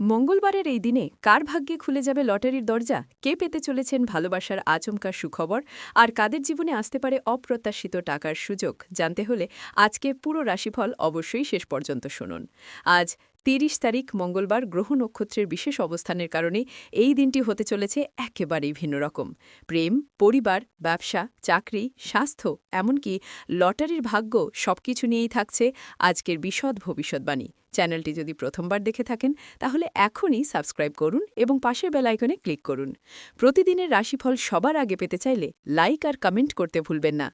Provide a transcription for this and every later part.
মঙ্গলবারের এই দিনে কার ভাগ্যে খুলে যাবে লটারির দরজা? কে পেতে চলেছেন ভালোবাসার আচমকা সুখবর? আর কাদের জীবনে আসতে পারে অপ্রত্যাশিত টাকার সুযোগ? জানতে হলে আজকে পুরো রাশিফল অবশ্যই শেষ পর্যন্ত শুনুন। আজ তিরিশ তারিখ মঙ্গলবার গ্রহ নক্ষত্রের বিশেষ অবস্থানের কারণে এই দিনটি হতে চলেছে একেবারেই ভিন্ন রকম। প্রেম, পরিবার, ব্যবসা, চাকরি, স্বাস্থ্য, এমনকি লটারির ভাগ্য সবকিছু নিয়েই থাকছে আজকের বিশদ ভবিষ্যৎবাণী। চ্যানেলটি যদি প্রথমবার দেখে থাকেন, তাহলে এখনই সাবস্ক্রাইব করুন এবং পাশের বেল আইকনে ক্লিক করুন। প্রতিদিনের রাশিফল সবার আগে পেতে চাইলে লাইক আর কমেন্ট করতে ভুলবেন না।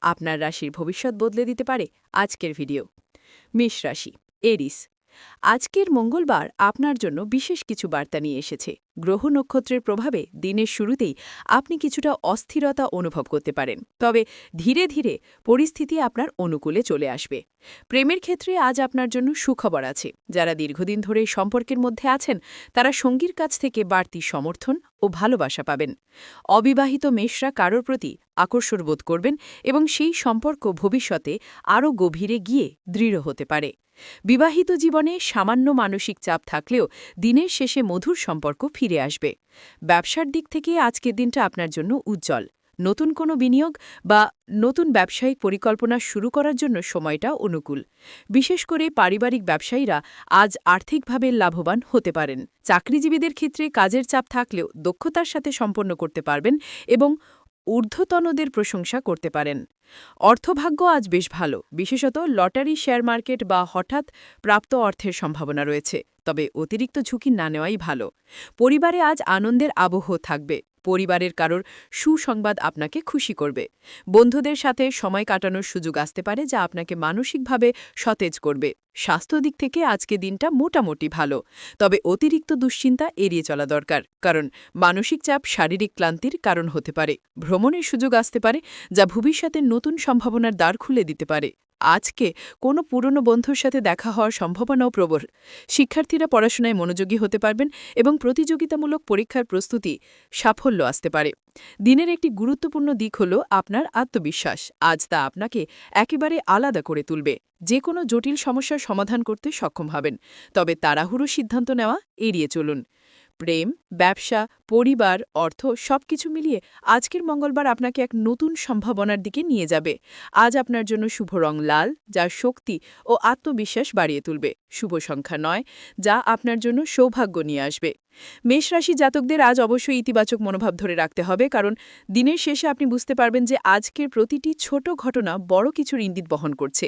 আপনার রাশির ভবিষ্যৎ বদলে দিতে পারে আজকের ভিডিও। মেষ রাশি, এরিস। আজকের মঙ্গলবার আপনার জন্য বিশেষ কিছু বার্তা নিয়ে এসেছে। গ্রহ নক্ষত্রের প্রভাবে দিনের শুরুতেই আপনি কিছুটা অস্থিরতা অনুভব করতে পারেন। তবে ধীরে ধীরে পরিস্থিতি আপনার অনুকূলে চলে আসবে। প্রেমের ক্ষেত্রে আজ আপনার জন্য সুখবর আছে। যারা দীর্ঘদিন ধরে সম্পর্কের মধ্যে আছেন, তারা সঙ্গীর কাছ থেকে বাড়তি সমর্থন ও ভালোবাসা পাবেন। অবিবাহিত মেষরা কারোর প্রতি আকর্ষণ বোধ করবেন এবং সেই সম্পর্ক ভবিষ্যতে আরও গভীরে গিয়ে দৃঢ় হতে পারে। বিবাহিত জীবনে সামান্য মানসিক চাপ থাকলেও দিনের শেষে মধুর সম্পর্ক ফিরে আসবে। ব্যবসার দিক থেকে আজকের দিনটা আপনার জন্য উজ্জ্বল। নতুন কোনো বিনিয়োগ বা নতুন ব্যবসায়িক পরিকল্পনা শুরু করার জন্য সময়টা অনুকূল। বিশেষ করে পারিবারিক ব্যবসায়ীরা আজ আর্থিকভাবে লাভবান হতে পারেন। চাকরিজীবীদের ক্ষেত্রে কাজের চাপ থাকলেও দক্ষতার সাথে সম্পন্ন করতে পারবেন এবং ঊর্ধ্বতনদের প্রশংসা করতে পারেন। অর্থভাগ্য আজ বেশ ভালো। বিশেষত লটারি শেয়ার মার্কেট বা হঠাৎ প্রাপ্ত অর্থের সম্ভাবনা রয়েছে। তবে অতিরিক্ত ঝুঁকি না নেওয়াই ভালো। পরিবারে আজ আনন্দের আবহ থাকবে। পরিবারের কারোর সুসংবাদ আপনাকে খুশি করবে। বন্ধুদের সাথে সময় কাটানোর সুযোগ আসতে পারে যা আপনাকে মানসিকভাবে সতেজ করবে। স্বাস্থ্য দিক থেকে আজকে দিনটা মোটামুটি ভালো। তবে অতিরিক্ত দুশ্চিন্তা এড়িয়ে চলা দরকার, কারণ মানসিক চাপ শারীরিক ক্লান্তির কারণ হতে পারে। ভ্রমণের সুযোগ আসতে পারে, যা ভবিষ্যতের নতুন সম্ভাবনার দ্বার খুলে দিতে পারে। আজকে কোনো পুরনো বন্ধুর সাথে দেখা হওয়ার সম্ভাবনাও প্রবল। শিক্ষার্থীরা পড়াশোনায় মনোযোগী হতে পারবেন এবং প্রতিযোগিতামূলক পরীক্ষার প্রস্তুতি সাফল্য আসতে পারে। দিনের একটি গুরুত্বপূর্ণ দিক হল আপনার আত্মবিশ্বাস। আজ তা আপনাকে একেবারে আলাদা করে তুলবে। যে কোনো জটিল সমস্যার সমাধান করতে সক্ষম হবেন। তবে তাড়াহুড়ো সিদ্ধান্ত নেওয়া এড়িয়ে চলুন। প্রেম, ব্যবসা, পরিবার, অর্থ সবকিছু মিলিয়ে আজকের মঙ্গলবার আপনাকে এক নতুন সম্ভাবনার দিকে নিয়ে যাবে। আজ আপনার জন্য শুভ রং লাল, যা শক্তি ও আত্মবিশ্বাস বাড়িয়ে তুলবে। শুভ সংখ্যা নয়, যা আপনার জন্য সৌভাগ্য নিয়ে আসবে। মেষ রাশি জাতকদের আজ অবশ্যই ইতিবাচক মনোভাব ধরে রাখতে হবে, কারণ দিনের শেষে আপনি বুঝতে পারবেন যে আজকের প্রতিটি ছোট ঘটনা বড় কিছুর ইঙ্গিত বহন করছে।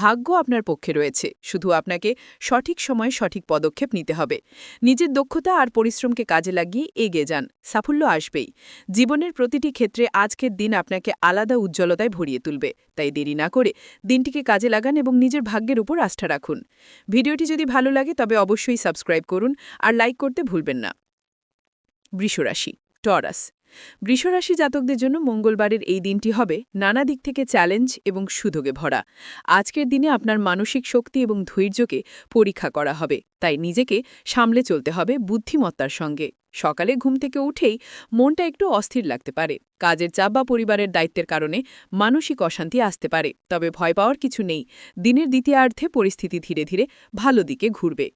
ভাগ্য আপনার পক্ষে রয়েছে, শুধু আপনাকে সঠিক সময়ে সঠিক পদক্ষেপ নিতে হবে। নিজের দক্ষতা আর পরিশ্রমকে কাজে লাগিয়ে এগিয়ে যান, সাফল্য আসবেই। জীবনের প্রতিটি ক্ষেত্রে আজকের দিন আপনাকে আলাদা উজ্জ্বলতায় ভরিয়ে তুলবে, তাই দেরি না করে দিনটিকে কাজে লাগান এবং নিজের ভাগ্যের উপর আস্থা রাখুন। ভিডিওটি যদি ভালো লাগে তবে অবশ্যই সাবস্ক্রাইব করুন আর লাইক করতে ভুলবেন না। বৃষরাশি, টরাস। বৃষরাশি জাতকদের জন্য মঙ্গলবারের এই দিনটি হবে নানা দিক থেকে চ্যালেঞ্জ এবং সুযোগে ভরা। আজকের দিনে আপনার মানসিক শক্তি এবং ধৈর্যকে পরীক্ষা করা হবে। তাই নিজেকে সামলে চলতে হবে বুদ্ধিমত্তার সঙ্গে। সকালে ঘুম থেকে উঠেই মনটা একটু অস্থির লাগতে পারে। কাজের চাপ বা পরিবারের দায়িত্বের কারণে মানসিক অশান্তি আসতে পারে। তবে ভয় পাওয়ার কিছু নেই। দিনের দ্বিতীয়ার্ধে পরিস্থিতি ধীরে ধীরে ভালো দিকে ঘুরবে।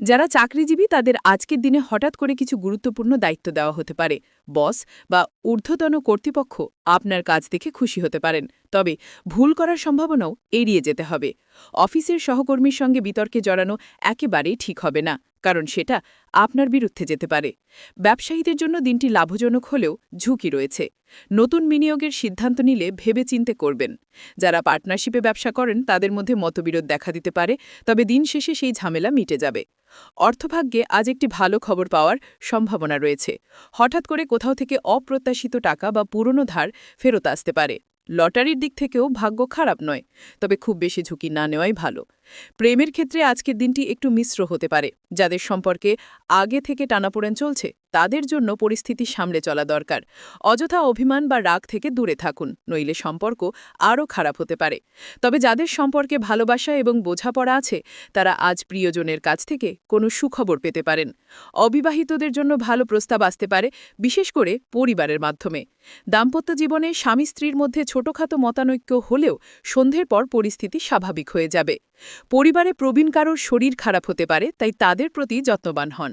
যারা চাকরিজীবী, তাদের আজকের দিনে হঠাৎ করে কিছু গুরুত্বপূর্ণ দায়িত্ব দেওয়া হতে পারে। বস বা ঊর্ধ্বতন কর্তৃপক্ষ আপনার কাজ দেখে খুশি হতে পারেন। তবে ভুল করার সম্ভাবনাও এড়িয়ে যেতে হবে। অফিসের সহকর্মীর সঙ্গে বিতর্কে জড়ানো একেবারেই ঠিক হবে না। কারণ সেটা আপনার বিরুদ্ধে যেতে পারে। ব্যবসায়ীদের জন্য দিনটি লাভজনক হলেও ঝুঁকি রয়েছে। নতুন বিনিয়োগের সিদ্ধান্ত নিলে ভেবে চিনতে করবেন। যারা পার্টনারশিপে ব্যবসা করেন, তাদের মধ্যে মতবিরোধ দেখা দিতে পারে, তবে দিন শেষে সেই ঝামেলা মিটে যাবে। অর্থভাগ্যে আজ একটি ভালো খবর পাওয়ার সম্ভাবনা রয়েছে। হঠাৎ করে কোথাও থেকে অপ্রত্যাশিত টাকা বা পুরনো ধার ফেরত আসতে পারে। লটারির দিক থেকেও ভাগ্য খারাপ নয়, তবে খুব বেশি ঝুঁকি না নেওয়াই ভালো। প্রেমের ক্ষেত্রে আজকের দিনটি একটু মিশ্র হতে পারে। যাদের সম্পর্কে আগে থেকে টানাপোড়েন চলছে, তাদের জন্য পরিস্থিতি সামলে চলা দরকার। অযথা অভিমান বা রাগ থেকে দূরে থাকুন, নইলে সম্পর্ক আরও খারাপ হতে পারে। তবে যাদের সম্পর্কে ভালোবাসা এবং বোঝাপড়া আছে, তারা আজ প্রিয়জনের কাছ থেকে কোনো সুখবর পেতে পারেন। অবিবাহিতদের জন্য ভালো প্রস্তাব আসতে পারে, বিশেষ করে পরিবারের মাধ্যমে। দাম্পত্য জীবনে স্বামী স্ত্রীর মধ্যে ছোটখাটো মতানৈক্য হলেও সন্ধ্যের পর পরিস্থিতি স্বাভাবিক হয়ে যাবে। পরিবারে প্রবীণ কারোর শরীর খারাপ হতে পারে তাই তাদের প্রতি যত্নবান হন।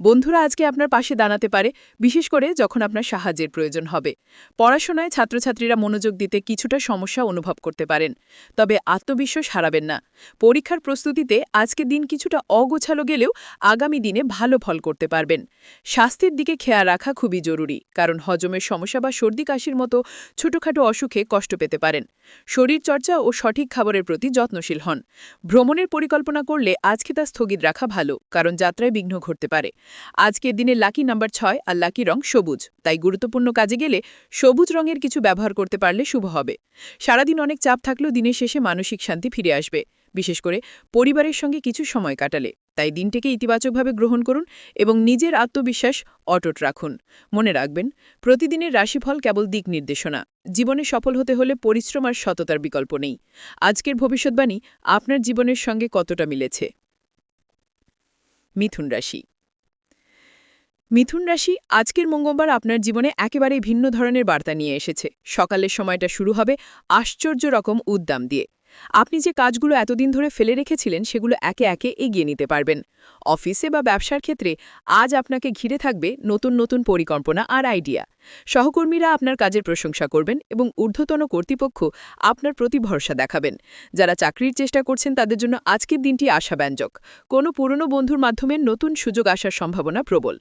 বন্ধুরা, আজকে আপনার পাশে দাঁড়াতে পারে, বিশেষ করে যখন আপনার সাহায্যের প্রয়োজন হবে। পড়াশোনায় ছাত্রছাত্রীরা মনোযোগ দিতে কিছুটা সমস্যা অনুভব করতে পারেন, তবে আত্মবিশ্বাস হারাবেন না। পরীক্ষার প্রস্তুতিতে আজকে দিন কিছুটা অগোছালো গেলেও আগামী দিনে ভালো ফল করতে পারবেন। স্বাস্থ্যের দিকে খেয়াল রাখা খুবই জরুরি, কারণ হজমের সমস্যা বা সর্দি কাশির মতো ছোটখাটো অসুখে কষ্ট পেতে পারেন। শরীরচর্চা ও সঠিক খাবারের প্রতি যত্নশীল হন। ভ্রমণের পরিকল্পনা করলে আজকে তা স্থগিত রাখা ভালো, কারণ যাত্রায় বিঘ্ন ঘটতে পারে। আজকের দিনে লাকি নাম্বার ছয় আর লাকি রং সবুজ। তাই গুরুত্বপূর্ণ কাজে গেলে সবুজ রঙের কিছু ব্যবহার করতে পারলে শুভ হবে। সারাদিন অনেক চাপ থাকলেও দিনের শেষে মানসিক শান্তি ফিরে আসবে। বিশেষ করে পরিবারের সঙ্গে কিছু সময় কাটালে। তাই দিনটিকে ইতিবাচকভাবে গ্রহণ করুন এবং নিজের আত্মবিশ্বাস অটট রাখুন। মনে রাখবেন, প্রতিদিনের রাশিফল কেবল দিক নির্দেশনা। জীবনে সফল হতে হলে পরিশ্রম আর সততার বিকল্প নেই। আজকের ভবিষ্যৎবাণী আপনার জীবনের সঙ্গে কতটা মিলেছে? মিথুন রাশি। মিথুন রাশি আজকের মঙ্গলবার আপনার জীবনে একেবারেই ভিন্ন ধরনের বার্তা নিয়ে এসেছে। সকালের সময়টা শুরু হবে আশ্চর্য রকম উদ্যাম দিয়ে। আপনি যে কাজগুলো এতদিন ধরে ফেলে রেখেছিলেন, সেগুলো একে একে এগিয়ে নিতে পারবেন। অফিসে বা ব্যবসার ক্ষেত্রে আজ আপনাকে ঘিরে থাকবে নতুন নতুন পরিকল্পনা আর আইডিয়া। সহকর্মীরা আপনার কাজের প্রশংসা করবেন এবং ঊর্ধ্বতন কর্তৃপক্ষ আপনার প্রতি ভরসা দেখাবেন। যারা চাকরির চেষ্টা করছেন, তাদের জন্য আজকের দিনটি আশাব্যঞ্জক। কোনো পুরনো বন্ধুর মাধ্যমে নতুন সুযোগ আসার সম্ভাবনা প্রবল।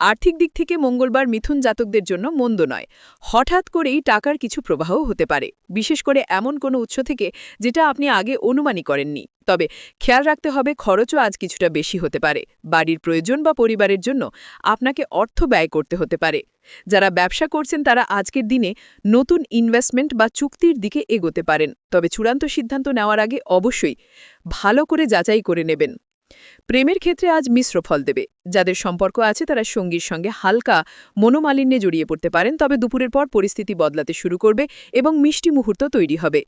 আর্থিক দিক থেকে মঙ্গলবার মিথুন জাতকদের জন্য মন্দ নয়। হঠাৎ করেই টাকার কিছু প্রবাহ হতে পারে। বিশেষ করে এমন কোনো উৎস থেকে যেটা আপনি আগে অনুমানই করেননি। তবে খেয়াল রাখতে হবে খরচও আজ কিছুটা বেশি হতে পারে। বাড়ির প্রয়োজন বা পরিবারের জন্য আপনাকে অর্থ ব্যয় করতে হতে পারে। যারা ব্যবসা করছেন তারা আজকের দিনে নতুন ইনভেস্টমেন্ট বা চুক্তির দিকে এগোতে পারেন। তবে চূড়ান্ত সিদ্ধান্ত নেওয়ার আগে অবশ্যই ভালো করে যাচাই করে নেবেন। প্রেমের ক্ষেত্রে আজ মিশ্র ফল দেবে। যাদের সম্পর্ক আছে তারা সঙ্গীর সঙ্গে হালকা মনোমালিন্যে জড়িয়ে পড়তে পারেন। তবে দুপুরের পর পরিস্থিতি বদলাতে শুরু করবে এবং মিষ্টি মুহূর্ত তৈরি হবে।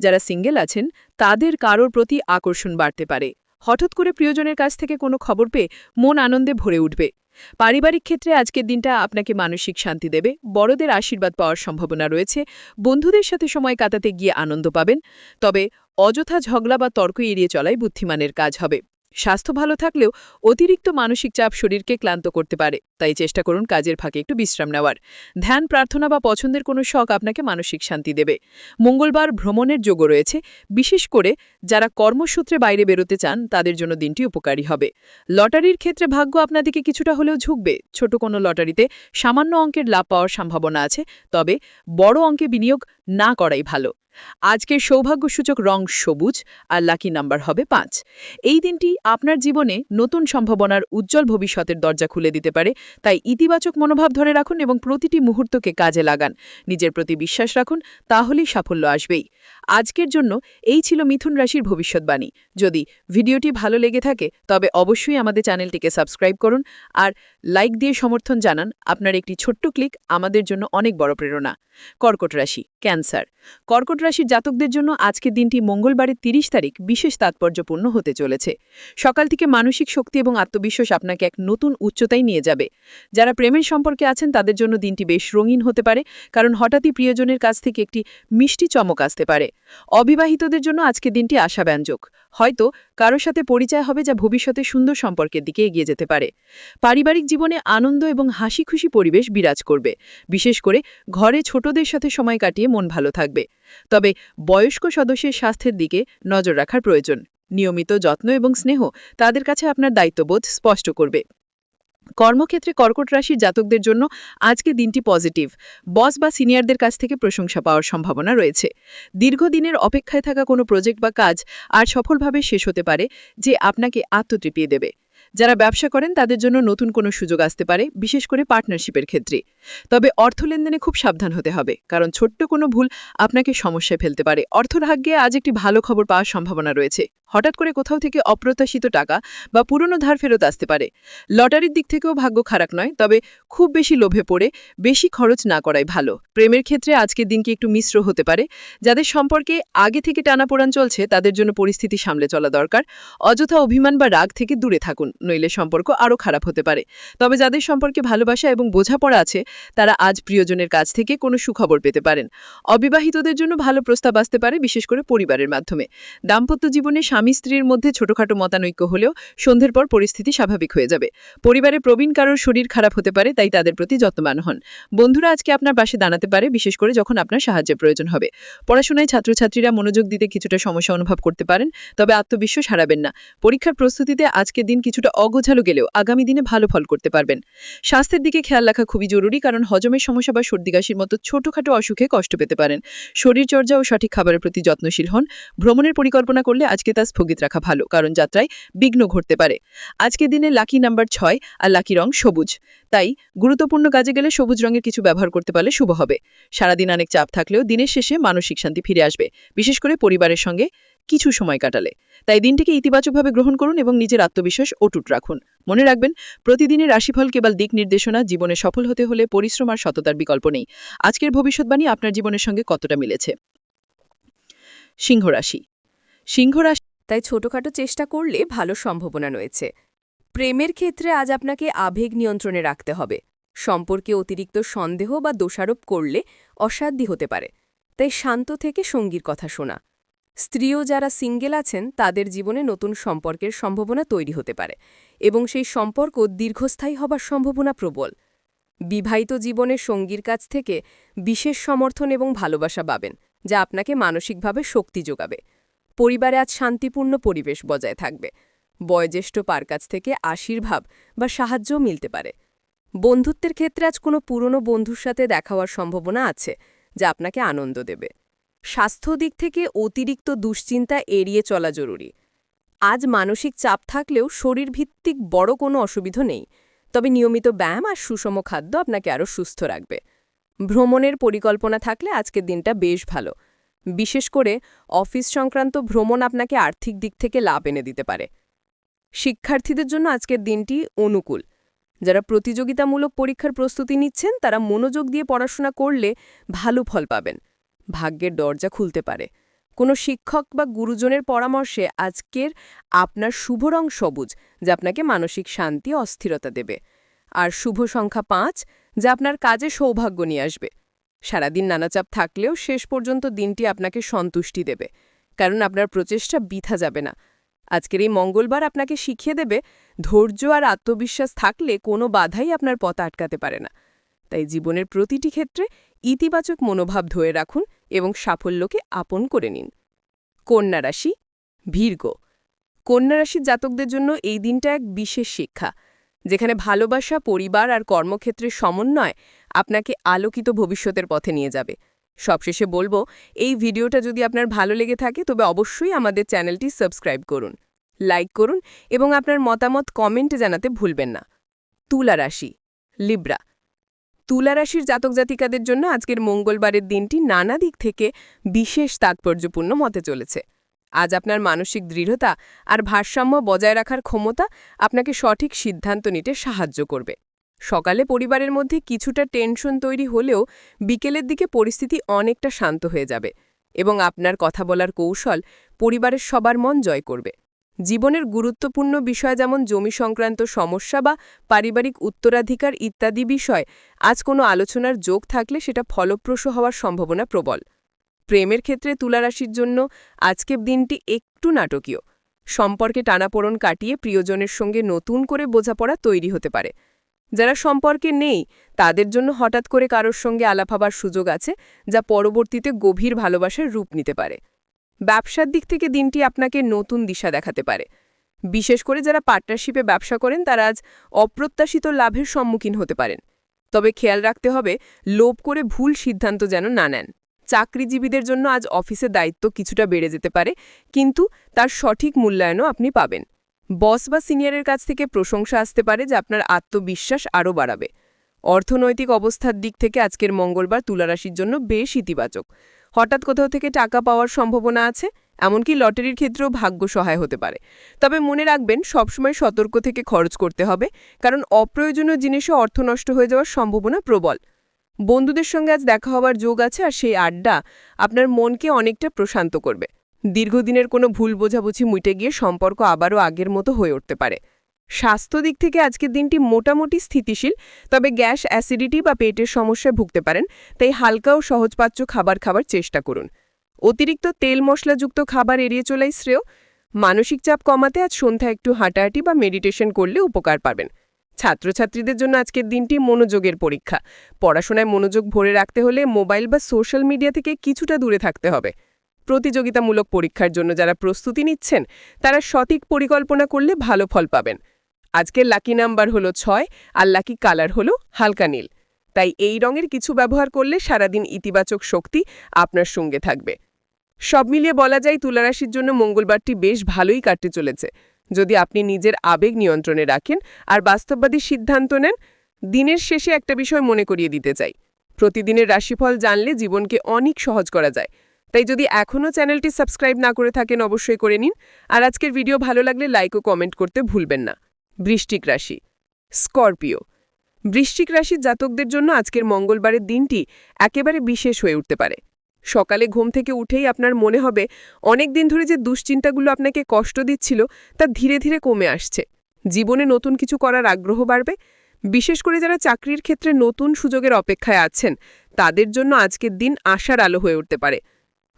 যারা সিঙ্গেল আছেন, তাদের কারোর প্রতি আকর্ষণ বাড়তে পারে। হঠাৎ করে প্রিয়জনের কাছ থেকে কোনো খবর পেয়ে মন আনন্দে ভরে উঠবে। পারিবারিক ক্ষেত্রে আজকের দিনটা আপনাকে মানসিক শান্তি দেবে, বড়দের আশীর্বাদ পাওয়ার সম্ভাবনা রয়েছে, বন্ধুদের সাথে সময় কাটাতে গিয়ে আনন্দ পাবেন, তবে অযথা ঝগড়া বা তর্ক এড়িয়ে চলাই বুদ্ধিমানের কাজ হবে। স্বাস্থ্য ভালো থাকলেও অতিরিক্ত মানসিক চাপ শরীরকে ক্লান্ত করতে পারে, তাই চেষ্টা করুন কাজের ফাঁকে একটু বিশ্রাম নেওয়ার। ধ্যান, প্রার্থনা বা পছন্দের কোনো শখ আপনাকে মানসিক শান্তি দেবে। মঙ্গলবার ভ্রমণের যোগও রয়েছে, বিশেষ করে যারা কর্মসূত্রে বাইরে বেরোতে চান, তাদের জন্য দিনটি উপকারী হবে। লটারির ক্ষেত্রে ভাগ্য আপনাদিকে কিছুটা হলেও ঝুঁকবে। ছোট কোনো লটারিতে সামান্য অঙ্কের লাভ পাওয়ার সম্ভাবনা আছে, তবে বড় অঙ্কে বিনিয়োগ না করাই ভালো। আজকের সৌভাগ্যসূচক রং সবুজ আর লাকি নাম্বার হবে পাঁচ। এই দিনটি আপনার জীবনে নতুন সম্ভাবনার উজ্জ্বল ভবিষ্যতের দরজা খুলে দিতে পারে, তাই ইতিবাচক মনোভাব ধরে রাখুন এবং প্রতিটি মুহূর্তকে কাজে লাগান। নিজের প্রতি বিশ্বাস রাখুন, তাহলেই সাফল্য আসবেই। আজকের জন্য এই ছিল মিথুন রাশির ভবিষ্যৎবাণী। যদি ভিডিওটি ভালো লেগে থাকে, তবে অবশ্যই আমাদের চ্যানেলটিকে সাবস্ক্রাইব করুন আর লাইক দিয়ে সমর্থন জানান আপনার একটি ছোট্ট ক্লিক আমাদের জন্য অনেক বড় প্রেরণা। কর্কট রাশি, ক্যান্সার। কর্কট রাশির জাতকদের জন্য আজকের দিনটি মঙ্গলবারের তিরিশ তারিখ বিশেষ তাৎপর্যপূর্ণ হতে চলেছে। সকাল থেকে মানসিক শক্তি এবং আত্মবিশ্বাস আপনাকে এক নতুন উচ্চতায় নিয়ে যাবে। যারা প্রেমের সম্পর্কে আছেন, তাদের জন্য দিনটি বেশ রঙিন হতে পারে, কারণ হঠাৎই প্রিয়জনের কাছ থেকে একটি মিষ্টি চমক আসতে পারে। অবিবাহিতদের জন্য আজকের দিনটি আশাব্যঞ্জক। হয়তো কারোর সাথে পরিচয় হবে যা ভবিষ্যতে সুন্দর সম্পর্কের দিকে এগিয়ে যেতে পারে। পারিবারিক জীবনে আনন্দ এবং হাসি খুশি পরিবেশ বিরাজ করবে। বিশেষ করে ঘরে ছোটদের সাথে সময় কাটিয়ে মন ভালো থাকবে। তবে বয়স্ক সদস্যের স্বাস্থ্যের দিকে নজর রাখার প্রয়োজন। নিয়মিত যত্ন এবং স্নেহ তাদের কাছে আপনার দায়িত্ববোধ স্পষ্ট করবে। কর্মক্ষেত্রে কর্কট রাশির জাতকদের জন্য আজকে দিনটি পজিটিভ। বস বা সিনিয়রদের কাছ থেকে প্রশংসা পাওয়ার সম্ভাবনা রয়েছে। দীর্ঘদিনের অপেক্ষায় থাকা কোনো প্রজেক্ট বা কাজ আর সফলভাবে শেষ হতে পারে যে আপনাকে আত্মতৃপিয়ে দেবে। যারা ব্যবসা করেন, তাদের জন্য নতুন কোনো সুযোগ আসতে পারে, বিশেষ করে পার্টনারশিপের ক্ষেত্রে। তবে অর্থ লেনদেনে খুব সাবধান হতে হবে, কারণ ছোট্ট কোনো ভুল আপনাকে সমস্যায় ফেলতে পারে। অর্থভাগ্যে আজ একটি ভালো খবর পাওয়ার সম্ভাবনা রয়েছে। হঠাৎ করে কোথাও থেকে অপ্রত্যাশিত টাকা বা পুরনো ধার ফেরত আসতে পারে। লটারির দিক থেকেও ভাগ্য খারাপ নয়, তবে খুব বেশি লোভে পড়ে বেশি খরচ না করাই ভালো। প্রেমের ক্ষেত্রে আজকের দিনকে একটু মিশ্র হতে পারে। যাদের সম্পর্কে আগে থেকে টানাপোড়ান চলছে, তাদের জন্য পরিস্থিতি সামলে চলা দরকার। অযথা অভিমান বা রাগ থেকে দূরে থাকুন, নইলে সম্পর্ক আরও খারাপ হতে পারে। তবে যাদের সম্পর্কে ভালোবাসা এবং বোঝাপড়া আছে, তারা আজ প্রিয়জনের কাছ থেকে কোনো সুখবর পেতে পারেন। অবিবাহিতদের জন্য ভালো প্রস্তাব আসতে পারে, বিশেষ করে পরিবারের মাধ্যমে। দাম্পত্য জীবনে স্বামী স্ত্রীর মধ্যে ছোটখাটো মতানৈক্য হলেও সন্ধ্যের পর পরিস্থিতি স্বাভাবিক হয়ে যাবে। পরিবারে প্রবীণ কারোর শরীর খারাপ হতে পারে, তাই তাদের প্রতি যত্নবান হন। বন্ধুরা, আজকে আপনার পাশে দাঁড়াতে পারে, বিশেষ করে যখন আপনার সাহায্যের প্রয়োজন হবে। পড়াশোনায় ছাত্রছাত্রীরা মনোযোগ দিতে কিছুটা সমস্যা অনুভব করতে পারেন, তবে আত্মবিশ্বাস হারাবেন না। পরীক্ষার প্রস্তুতিতে আজকের দিন কিছুটা অগোছালো গেলেও আগামী দিনে ভালো ফল করতে পারবেন। স্বাস্থ্যের দিকে খেয়াল রাখা খুবই জরুরি, কারণ হজমের সমস্যা বা সর্দি কাশির মতো ছোটখাটো অসুখে কষ্ট পেতে পারেন। শরীরচর্চা ও সঠিক খাবারের প্রতি যত্নশীল হন। ভ্রমণের পরিকল্পনা করলে আজকে তা স্থগিত রাখা ভালো, কারণ যাত্রায় বিঘ্ন ঘটতে পারে। আজকের দিনে লাকি নাম্বার ছয় আর লাকি রং সবুজ। তাই গুরুত্বপূর্ণ কাজে গেলে সবুজ রঙের কিছু ব্যবহার করতে পারলে শুভ হবে। সারাদিন অনেক চাপ থাকলেও দিনের শেষে মানসিক শান্তি ফিরে আসবে, বিশেষ করে পরিবারের সঙ্গে কিছু সময় কাটালে। তাই দিনটিকে ইতিবাচকভাবে গ্রহণ করুন এবং নিজের আত্মবিশ্বাস অটুট রাখুন। মনে রাখবেন, প্রতিদিনের রাশিফল কেবল দিক নির্দেশনা, জীবনে সফল হতে হলে পরিশ্রম আর সততার বিকল্প নেই। আজকের ভবিষ্যৎবাণী আপনার জীবনের সঙ্গে কতটা মিলেছে? সিংহ রাশি। সিংহ রাশি তাই ছোটখাটো চেষ্টা করলে ভালো সম্ভাবনা রয়েছে। প্রেমের ক্ষেত্রে আজ আপনাকে আবেগ নিয়ন্ত্রণে রাখতে হবে। সম্পর্কে অতিরিক্ত সন্দেহ বা দোষারোপ করলে অসাধ্যি হতে পারে। তাই শান্ত থেকে সঙ্গীর কথা শোনা। স্ত্রীও যারা সিঙ্গেল আছেন, তাদের জীবনে নতুন সম্পর্কের সম্ভাবনা তৈরি হতে পারে এবং সেই সম্পর্ক দীর্ঘস্থায়ী হবার সম্ভাবনা প্রবল। বিবাহিত জীবনে সঙ্গীর কাছ থেকে বিশেষ সমর্থন এবং ভালোবাসা পাবেন, যা আপনাকে মানসিকভাবে শক্তি যোগাবে। পরিবারে আজ শান্তিপূর্ণ পরিবেশ বজায় থাকবে। বয়োজ্যেষ্ঠ পার কাছ থেকে আশীর্ভাব বা সাহায্যও মিলতে পারে। বন্ধুত্বের ক্ষেত্রে আজ কোনো পুরনো বন্ধুর সাথে দেখা হওয়ার সম্ভাবনা আছে, যা আপনাকে আনন্দ দেবে। স্বাস্থ্য দিক থেকে অতিরিক্ত দুশ্চিন্তা এড়িয়ে চলা জরুরি। আজ মানসিক চাপ থাকলেও শরীরভিত্তিক বড় কোনো অসুবিধা নেই, তবে নিয়মিত ব্যায়াম আর সুষম খাদ্য আপনাকে আরও সুস্থ রাখবে। ভ্রমণের পরিকল্পনা থাকলে আজকের দিনটা বেশ ভালো। বিশেষ করে অফিস সংক্রান্ত ভ্রমণ আপনাকে আর্থিক দিক থেকে লাভ এনে দিতে পারে। শিক্ষার্থীদের জন্য আজকের দিনটি অনুকূল। যারা প্রতিযোগিতামূলক পরীক্ষার প্রস্তুতি নিচ্ছেন, তারা মনোযোগ দিয়ে পড়াশোনা করলে ভালো ফল পাবেন। ভাগ্যের দরজা খুলতে পারে। কোনো শিক্ষক বা গুরুজনের পরামর্শে আজকের আপনার শুভ রং সবুজ, যা আপনাকে মানসিক শান্তি অস্থিরতা দেবে। আর শুভ সংখ্যা পাঁচ, যা আপনার কাজে সৌভাগ্য নিয়ে আসবে। সারাদিন নানাচাপ থাকলেও শেষ পর্যন্ত দিনটি আপনাকে সন্তুষ্টি দেবে, কারণ আপনার প্রচেষ্টা বিথা যাবে না। আজকের এই মঙ্গলবার আপনাকে শিখিয়ে দেবে, ধৈর্য আর আত্মবিশ্বাস থাকলে কোনো বাধাই আপনার পথ আটকাতে পারে না। তাই জীবনের প্রতিটি ক্ষেত্রে ইতিবাচক মনোভাব ধরে রাখুন এবং সাফল্যকে আপন করে নিন। কন্যা রাশি, ভীর্গ। কন্যা রাশির জাতকদের জন্য এই দিনটা এক বিশেষ শিক্ষা, যেখানে ভালোবাসা, পরিবার আর কর্মক্ষেত্রের সমন্বয় আপনাকে আলোকিত ভবিষ্যতের পথে নিয়ে যাবে। সবশেষে বলব, এই ভিডিওটা যদি আপনার ভালো লেগে থাকে, তবে অবশ্যই আমাদের চ্যানেলটি সাবস্ক্রাইব করুন, লাইক করুন এবং আপনার মতামত কমেন্টে জানাতে ভুলবেন না। তুলা রাশি, লিব্রা, তুলা রাশির জাতক জাতিকাদের জন্য আজকের মঙ্গলবারের দিনটি নানা দিক থেকে বিশেষ তাৎপর্যপূর্ণ মতে চলেছে। আজ আপনার মানসিক দৃঢ়তা আর ভারসাম্য বজায় রাখার ক্ষমতা আপনাকে সঠিক সিদ্ধান্ত নিতে সাহায্য করবে। সকালে পরিবারের মধ্যে কিছুটা টেনশন তৈরি হলেও বিকেলের দিকে পরিস্থিতি অনেকটা শান্ত হয়ে যাবে এবং আপনার কথা বলার কৌশল পরিবারের সবার মন জয় করবে। জীবনের গুরুত্বপূর্ণ বিষয় যেমন জমি সংক্রান্ত সমস্যা বা পারিবারিক উত্তরাধিকার ইত্যাদি বিষয়, আজ কোনো আলোচনার যোগ থাকলে সেটা ফলপ্রসূ হওয়ার সম্ভাবনা প্রবল। প্রেমের ক্ষেত্রে তুলারাশির জন্য আজকের দিনটি একটু নাটকীয়। সম্পর্কে টানাপোড়ন কাটিয়ে প্রিয়জনের সঙ্গে নতুন করে বোঝাপড়া তৈরি হতে পারে। যারা সম্পর্কে নেই, তাদের জন্য হঠাৎ করে কারোর সঙ্গে আলাপ হবার সুযোগ আছে, যা পরবর্তীতে গভীর ভালোবাসার রূপ নিতে পারে। ব্যবসার দিক থেকে দিনটি আপনাকে নতুন দিশা দেখাতে পারে। বিশেষ করে যারা পার্টনারশিপে ব্যবসা করেন, তারা আজ অপ্রত্যাশিত লাভের সম্মুখীন হতে পারেন। তবে খেয়াল রাখতে হবে, লোভ করে ভুল সিদ্ধান্ত যেন না নেন। চাকরিজীবীদের জন্য আজ অফিসের দায়িত্ব কিছুটা বেড়ে যেতে পারে, কিন্তু তার সঠিক মূল্যায়নও আপনি পাবেন। বস বা সিনিয়রের কাছ থেকে প্রশংসা আসতে পারে যে আপনার আত্মবিশ্বাস আরও বাড়াবে। অর্থনৈতিক অবস্থার দিক থেকে আজকের মঙ্গলবার তুলারাশির জন্য বেশ ইতিবাচক। হঠাৎ কোথাও থেকে টাকা পাওয়ার সম্ভাবনা আছে, এমনকি লটারির ক্ষেত্রেও ভাগ্য সহায় হতে পারে। তবে মনে রাখবেন, সবসময় সতর্ক থেকে খরচ করতে হবে, কারণ অপ্রয়োজনীয় জিনিসও অর্থ নষ্ট হয়ে যাওয়ার সম্ভাবনা প্রবল। বন্ধুদের সঙ্গে আজ দেখা হওয়ার যোগ আছে আর সেই আড্ডা আপনার মনকে অনেকটা প্রশান্ত করবে। দীর্ঘদিনের কোনো ভুল বোঝাবুঝি মুটে গিয়ে সম্পর্ক আবারও আগের মতো হয়ে উঠতে পারে। স্বাস্থ্য দিক থেকে আজকের দিনটি মোটামুটি স্থিতিশীল, তবে গ্যাস, অ্যাসিডিটি বা পেটের সমস্যায় ভুগতে পারেন, তাই হালকা ও সহজপাচ্য খাবার খাবার চেষ্টা করুন। অতিরিক্ত তেল মশলাযুক্ত খাবার এড়িয়ে চলাই শ্রেয়। মানসিক চাপ কমাতে আজ সন্ধ্যা একটু হাঁটাহাঁটি বা মেডিটেশন করলে উপকার পাবেন। ছাত্রছাত্রীদের জন্য আজকের দিনটি মনোযোগের পরীক্ষা। পড়াশোনায় মনোযোগ ভরে রাখতে হলে মোবাইল বা সোশ্যাল মিডিয়া থেকে কিছুটা দূরে থাকতে হবে। প্রতিযোগিতামূলক পরীক্ষার জন্য যারা প্রস্তুতি নিচ্ছেন, তারা সঠিক পরিকল্পনা করলে ভালো ফল পাবেন। আজকের লাকি নাম্বার হলো ছয়, আর লাকি কালার হলো হালকা নীল। তাই এই রঙের কিছু ব্যবহার করলে সারাদিন ইতিবাচক শক্তি আপনার সঙ্গে থাকবে। সব মিলিয়ে বলা যায়, তুলারাশির জন্য মঙ্গলবারটি বেশ ভালোই কাটতে চলেছে। যদি আপনি নিজের আবেগ নিয়ন্ত্রণে রাখেন আর বাস্তববাদী সিদ্ধান্ত নেন, দিনের শেষে একটা বিষয় মনে করিয়ে দিতে চাই। প্রতিদিনের রাশিফল জানলে জীবনকে অনেক সহজ করা যায়। তাই যদি এখনও চ্যানেলটি সাবস্ক্রাইব না করে থাকেন, অবশ্যই করে নিন। আর আজকের ভিডিও ভালো লাগলে লাইক ও কমেন্ট করতে ভুলবেন না। বৃষ্টিক রাশি, স্করপিও, বৃশ্চিক রাশির জাতকদের জন্য আজকের মঙ্গলবারের দিনটি একেবারে বিশেষ হয়ে উঠতে পারে। সকালে ঘুম থেকে উঠেই আপনার মনে হবে অনেক দিন ধরে যে দুশ্চিন্তাগুলো আপনাকে কষ্ট দিচ্ছিল, তা ধীরে ধীরে কমে আসছে। জীবনে নতুন কিছু করার আগ্রহ বাড়বে। বিশেষ করে যারা চাকরির ক্ষেত্রে নতুন সুযোগের অপেক্ষায় আছেন, তাদের জন্য আজকের দিন আশার আলো হয়ে উঠতে পারে।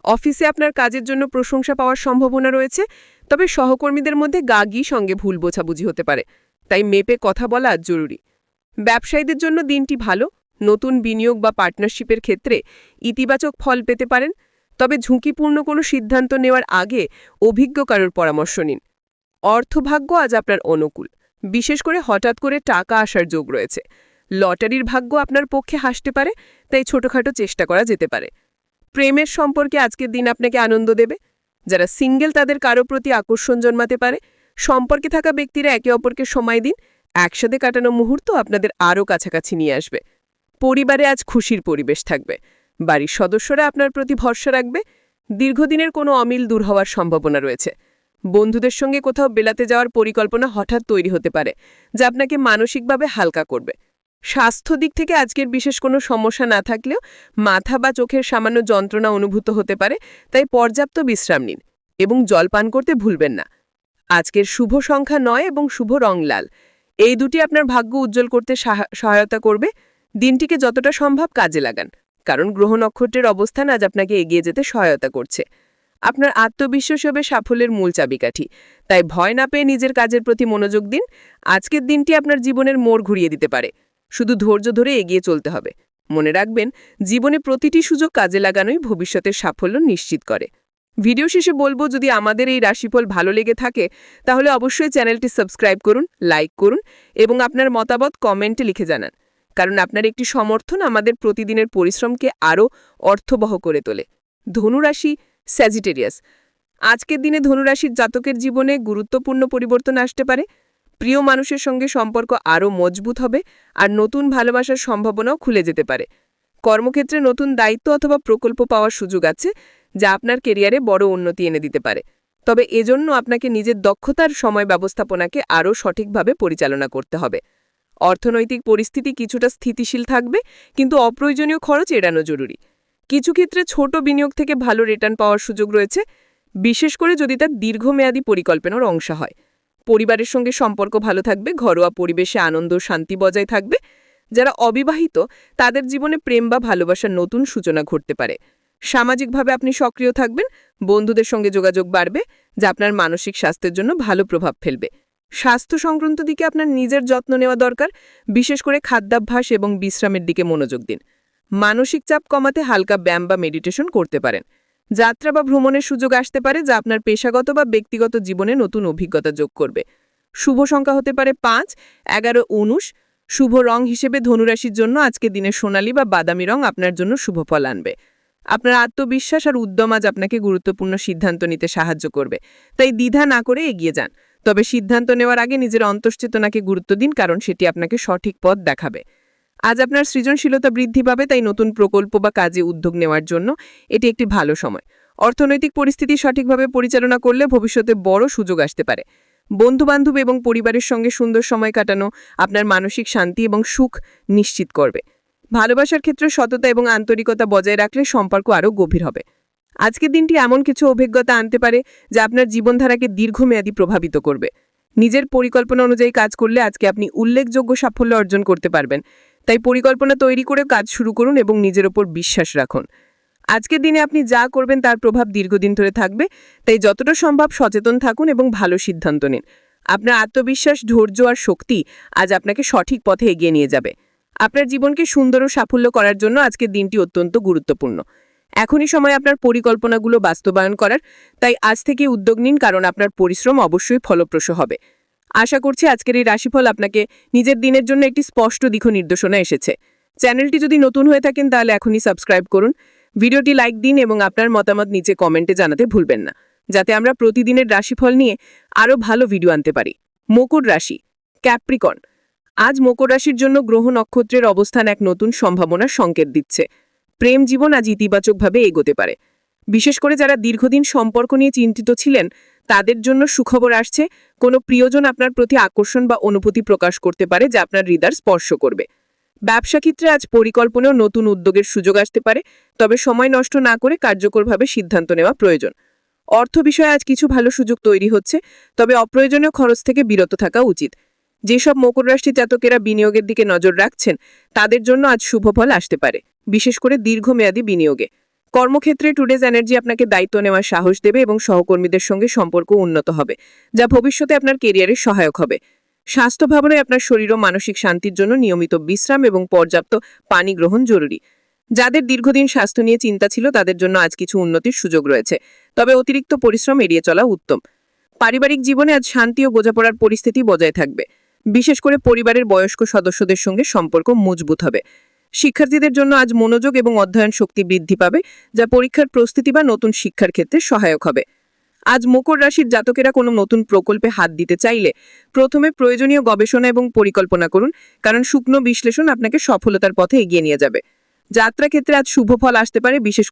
অফিসে আপনার কাজের জন্য প্রশংসা পাওয়ার সম্ভাবনা রয়েছে, তবে সহকর্মীদের মধ্যে গাগি সঙ্গে ভুল বোঝাবুঝি হতে পারে, তাই মেপে কথা বলা জরুরি। ব্যবসায়ীদের জন্য দিনটি ভালো, নতুন বিনিয়োগ বা পার্টনারশিপের ক্ষেত্রে ইতিবাচক ফল পেতে পারেন, তবে ঝুঁকিপূর্ণ কোনো সিদ্ধান্ত নেওয়ার আগে অভিজ্ঞ কারোর পরামর্শ নিন। অর্থভাগ্য আজ আপনার অনুকূল, বিশেষ করে হঠাৎ করে টাকা আসার যোগ রয়েছে। লটারির ভাগ্য আপনার পক্ষে হাসতে পারে, তাই ছোটখাটো চেষ্টা করা যেতে পারে। প্রেমের সম্পর্কে আজকের দিন আপনাকে আনন্দ দেবে। যারা সিঙ্গেল তাদের কারও প্রতি আকর্ষণ জন্মাতে পারে। সম্পর্কে থাকা ব্যক্তিরা একে অপরকে সময় দিন। একসাথে কাটানো মুহূর্ত আপনাদের আরও কাছাকাছি নিয়ে আসবে। পরিবারে আজ খুশির পরিবেশ থাকবে। বাড়ির সদস্যরা আপনার প্রতি ভরসা রাখবে। দীর্ঘদিনের কোনো অমিল দূর হওয়ার সম্ভাবনা রয়েছে। বন্ধুদের সঙ্গে কোথাও বেলাতে যাওয়ার পরিকল্পনা হঠাৎ তৈরি হতে পারে, যা আপনাকে মানসিকভাবে হালকা করবে। স্বাস্থ্য দিক থেকে আজকের বিশেষ কোনো সমস্যা না থাকলেও মাথা বা চোখের সামান্য যন্ত্রণা অনুভূত হতে পারে, তাই পর্যাপ্ত বিশ্রাম নিন এবং জল পান করতে ভুলবেন না। আজকের শুভ সংখ্যা নয় এবং শুভ রং লাল। এই দুটি আপনার ভাগ্য উজ্জ্বল করতে সাহা- সহায়তা করবে। দিনটিকে যতটা সম্ভব কাজে লাগান, কারণ গ্রহ নক্ষত্রের অবস্থান আজ আপনাকে এগিয়ে যেতে সহায়তা করছে। আপনার আত্মবিশ্বাস হবে সাফল্যের মূল চাবিকাঠি, তাই ভয় না পেয়ে নিজের কাজের প্রতি মনোযোগ দিন। আজকের দিনটি আপনার জীবনের মোড় ঘুরিয়ে দিতে পারে। শুধু ধৈর্য ধরে এগিয়ে চলতে হবে। মনে রাখবেন, জীবনে প্রতিটি সুযোগ কাজে লাগানোই ভবিষ্যতের সাফল্য নিশ্চিত করে। ভিডিও শেষে বলব, যদি আমাদের এই রাশিফল ভালো লেগে থাকে, তাহলে অবশ্যই চ্যানেলটি সাবস্ক্রাইব করুন, লাইক করুন এবং আপনার মতামত কমেন্টে লিখে জানান। কারণ আপনার একটি সমর্থন আমাদের প্রতিদিনের পরিশ্রমকে আরও অর্থবহ করে তোলে। ধনুরাশি স্যাজিটেরিয়াস আজকের দিনে ধনুরাশির জাতকের জীবনে গুরুত্বপূর্ণ পরিবর্তন আসতে পারে। প্রিয় মানুষের সঙ্গে সম্পর্ক আরও মজবুত হবে আর নতুন ভালোবাসার সম্ভাবনাও খুলে যেতে পারে। কর্মক্ষেত্রে নতুন দায়িত্ব অথবা প্রকল্প পাওয়ার সুযোগ আছে যা আপনার কেরিয়ারে বড় উন্নতি এনে দিতে পারে। তবে এজন্য আপনাকে নিজের দক্ষতার সময় ব্যবস্থাপনাকে আরও সঠিকভাবে পরিচালনা করতে হবে। অর্থনৈতিক পরিস্থিতি কিছুটা স্থিতিশীল থাকবে, কিন্তু অপ্রয়োজনীয় খরচ এড়ানো জরুরি। কিছু ক্ষেত্রে ছোট বিনিয়োগ থেকে ভালো রিটার্ন পাওয়ার সুযোগ রয়েছে, বিশেষ করে যদি তার দীর্ঘমেয়াদী পরিকল্পনার অংশ হয়। পরিবারের সঙ্গে সম্পর্ক ভালো থাকবে, ঘরোয়া পরিবেশে আনন্দ শান্তি বজায় থাকবে। যারা অবিবাহিত, তাদের জীবনে প্রেম বা ভালোবাসার নতুন সূচনা ঘটতে পারে। সামাজিকভাবে আপনি সক্রিয় থাকবেন, বন্ধুদের সঙ্গে যোগাযোগ বাড়বে, যা আপনার মানসিক স্বাস্থ্যের জন্য ভালো প্রভাব ফেলবে। স্বাস্থ্য সংক্রান্ত দিকে আপনার নিজের যত্ন নেওয়া দরকার, বিশেষ করে খাদ্যাভ্যাস এবং বিশ্রামের দিকে মনোযোগ দিন। মানসিক চাপ কমাতে হালকা ব্যায়াম বা মেডিটেশন করতে পারেন। যাত্রা বা ভ্রমণের সুযোগ আসতে পারে যা আপনার পেশাগত বা ব্যক্তিগত জীবনে নতুন অভিজ্ঞতা যোগ করবে। শুভ সংখ্যা হতে পারে পাঁচ, এগারো, উনুশ। শুভ রং হিসেবে ধনুরাশির জন্য আজকে দিনে সোনালি বা বাদামি রং আপনার জন্য শুভ ফল আনবে। আপনার আত্মবিশ্বাস আর উদ্যম আজ আপনাকে গুরুত্বপূর্ণ সিদ্ধান্ত নিতে সাহায্য করবে। তাই দ্বিধা না করে এগিয়ে যান। তবে সিদ্ধান্ত নেওয়ার আগে নিজের অন্তশ্চেতনাকে গুরুত্ব দিন, কারণ সেটি আপনাকে সঠিক পথ দেখাবে। আজ আপনার সৃজনশীলতা বৃদ্ধি পাবে, তাই নতুন প্রকল্প বা কাজে উদ্যোগ নেওয়ার জন্য এটি একটি ভালো সময়। অর্থনৈতিক পরিস্থিতি সঠিকভাবে পরিচালনা করলে ভবিষ্যতে বড় সুযোগ আসতে পারে। বন্ধুবান্ধব এবং পরিবারের সঙ্গে সুন্দর সময় কাটানো আপনার মানসিক শান্তি এবং সুখ নিশ্চিত করবে। ভালোবাসার ক্ষেত্রে সততা এবং আন্তরিকতা বজায় রাখলে সম্পর্ক আরও গভীর হবে। আজকের দিনটি এমন কিছু অভিজ্ঞতা আনতে পারে যা আপনার জীবনধারাকে দীর্ঘমেয়াদী প্রভাবিত করবে। নিজের পরিকল্পনা অনুযায়ী কাজ করলে আজকে আপনি উল্লেখযোগ্য সাফল্য অর্জন করতে পারবেন। তাই পরিকল্পনা তৈরি করে কাজ শুরু করুন এবং নিজের ওপর বিশ্বাস রাখুন। আজকের দিনে আপনি যা করবেন তার প্রভাব দীর্ঘদিন ধরে থাকবে, তাই যতটা সম্ভব সচেতন থাকুন এবং ভালো সিদ্ধান্ত নিন। আপনার আত্মবিশ্বাস, ধৈর্য আর শক্তি আজ আপনাকে সঠিক পথে এগিয়ে নিয়ে যাবে। আপনার জীবনকে সুন্দর ও সাফল্য করার জন্য আজকের দিনটি অত্যন্ত গুরুত্বপূর্ণ। এখনই সময় আপনার পরিকল্পনাগুলো বাস্তবায়ন করার, তাই আজ থেকে উদ্যোগ নিন কারণ আপনার পরিশ্রম অবশ্যই ফলপ্রসূ হবে। আশা করছি আজকের এই রাশিফল আপনাকে নিজের দিনের জন্য একটি স্পষ্ট দিক নির্দেশনা এসেছে। চ্যানেলটি যদি নতুন হয়ে থাকেন তাহলে এখনই সাবস্ক্রাইব করুন, ভিডিওটি লাইক দিন এবং আপনার মতামত নিচে কমেন্টে জানাতে ভুলবেন না, যাতে আমরা প্রতিদিনের রাশিফল নিয়ে আরও ভালো ভিডিও আনতে পারি। মকর রাশি, ক্যাপ্রিকন, আজ মকর রাশির জন্য গ্রহ নক্ষত্রের অবস্থান এক নতুন সম্ভাবনার সংকেত দিচ্ছে। প্রেম জীবন আজ ইতিবাচকভাবে এগোতে পারে। বিশেষ করে যারা দীর্ঘদিন সম্পর্ক নিয়ে চিন্তিত ছিলেন, তাদের জন্য সুখবর আসছে, কোনো প্রিয়জন আপনার প্রতি আকর্ষণ বা অনুভূতি প্রকাশ করতে পারে যা আপনার হৃদয় স্পর্শ করবে। ব্যবসা ক্ষেত্রে আজ পরিকল্পনাও নতুন উদ্যোগের সুযোগ আসতে পারে, তবে সময় নষ্ট না করে কার্যকরভাবে সিদ্ধান্ত নেওয়া প্রয়োজন। অর্থ বিষয়ে আজ কিছু ভালো সুযোগ তৈরি হচ্ছে, তবে অপ্রয়োজনীয় খরচ থেকে বিরত থাকা উচিত। যেসব মকর রাশি জাতকেরা বিনিয়োগের দিকে নজর রাখছেন, তাদের জন্য আজ শুভ ফল আসতে পারে, বিশেষ করে দীর্ঘমেয়াদী বিনিয়োগে। কর্মক্ষেত্রে টুডেজ এনার্জি আপনাকে দায়িত্ব নেওয়ার সাহস দেবে এবং সহকর্মীদের সঙ্গে সম্পর্ক উন্নত হবে, যা ভবিষ্যতে আপনার কেরিয়ারে সহায়ক হবে। স্বাস্থ্য ভাবনায় আপনার শরীর ও মানসিক শান্তির জন্য নিয়মিত বিশ্রাম এবং পর্যাপ্ত পানি গ্রহণ জরুরি। যাদের দীর্ঘদিন স্বাস্থ্য নিয়ে চিন্তা ছিল, তাদের জন্য আজ কিছু উন্নতির সুযোগ রয়েছে। তবে অতিরিক্ত পরিশ্রম এড়িয়ে চলা উত্তম। পারিবারিক জীবনে আজ শান্তি ও বোঝাপড়ার পরিস্থিতি বজায় থাকবে। বিশেষ করে পরিবারের বয়স্ক সদস্যদের সঙ্গে সম্পর্ক মজবুত হবে। শিক্ষার্থীদের জন্য আজ মনোযোগ এবং অধ্যয়ন শক্তি বৃদ্ধি পাবে, যা পরীক্ষার প্রস্তুতি বা নতুন শিক্ষার ক্ষেত্রে সহায়ক হবে। আজ মকর রাশির জাতকেরা কোনো নতুন প্রকল্পে হাত দিতে চাইলে প্রথমে প্রয়োজনীয় গবেষণা এবং পরিকল্পনা করুন, কারণ শুকনো বিশ্লেষণ আপনাকে সফলতার পথে এগিয়ে নিয়ে যাবে। যাত্রা ক্ষেত্রে আজ শুভ ফল আসতে পারে, বিশেষ